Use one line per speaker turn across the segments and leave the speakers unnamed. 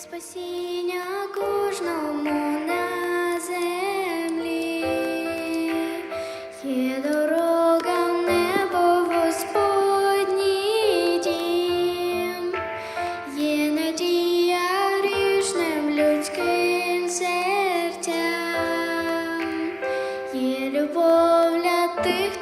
спасіння кожному на землі, є дорога в небо Господній дім, є надія грішним людським серцям, є любов для тих.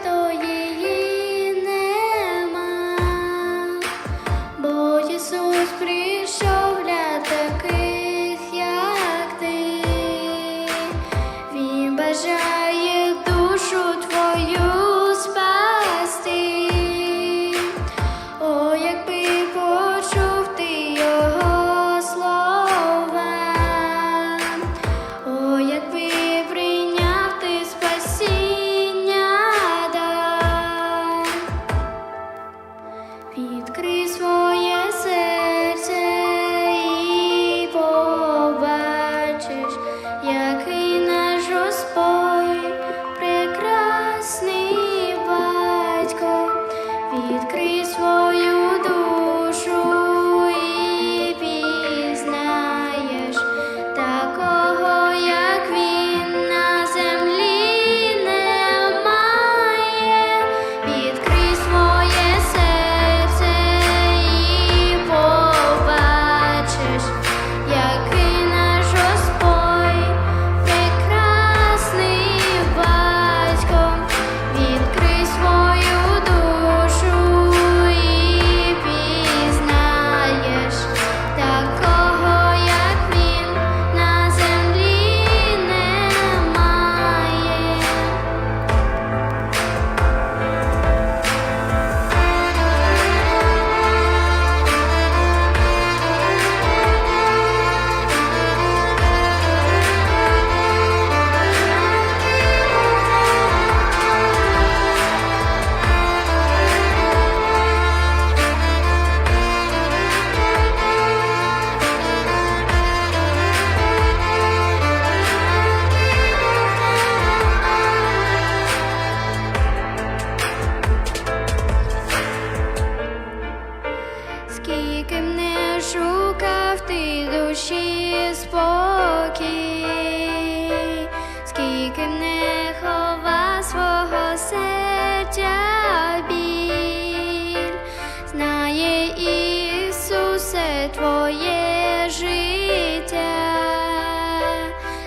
твоє життя,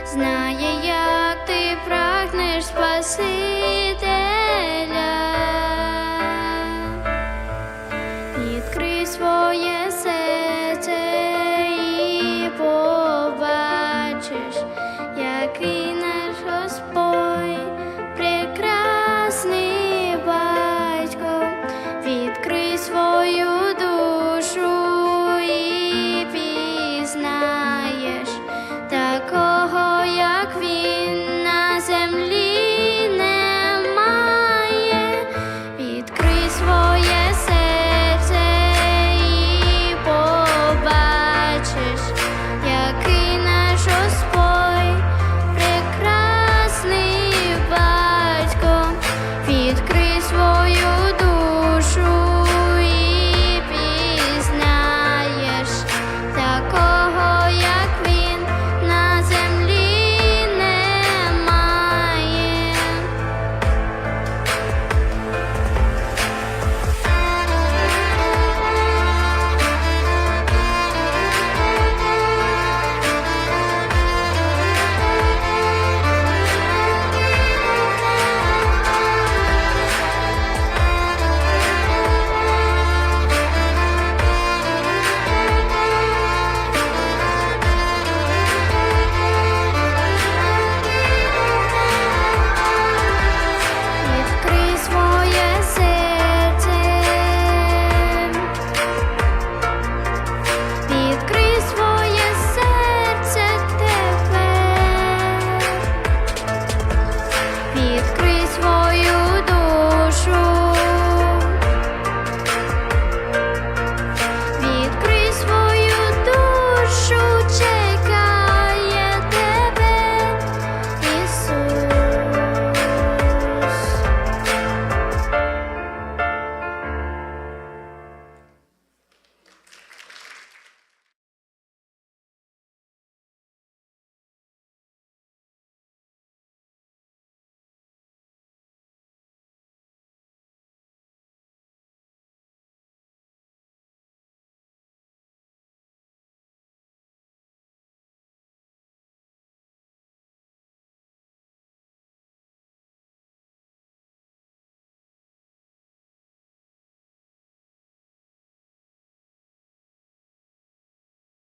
знає, як ти прагнеш спаси.